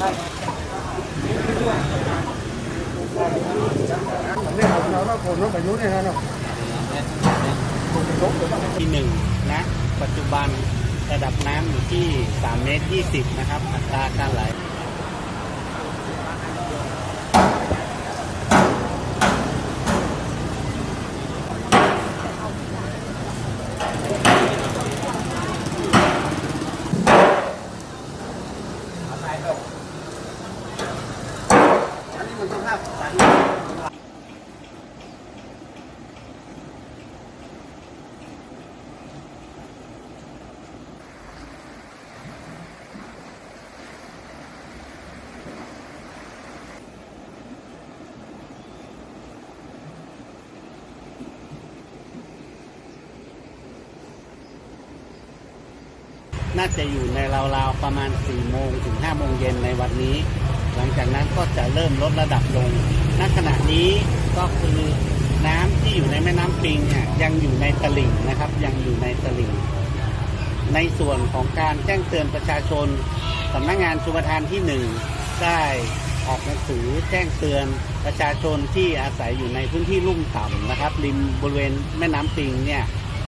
ที่หนึ่งนะปัจจุบันระดับน้ำอยู่ที่3เมตร20 นะครับ อัตราการไหล อันนี้มันสภาพสันน่าจะอยู่ในราวๆประมาณ4โมงถึง5โมงเย็นในวันนี้ หลังจากนั้นก็จะเริ่มลดระดับลง ณ ขณะนี้ก็คือน้ำที่อยู่ในแม่น้ำปิงเนี่ยยังอยู่ในตลิ่งนะครับ ยังอยู่ในตลิ่ง ในส่วนของการแจ้งเตือนประชาชนสำนักงานชุมทานที่หนึ่งได้ออกหนังสือแจ้งเตือนประชาชนที่อาศัยอยู่ในพื้นที่ลุ่มต่ำนะครับ ริมบริเวณแม่น้ำปิงเนี่ย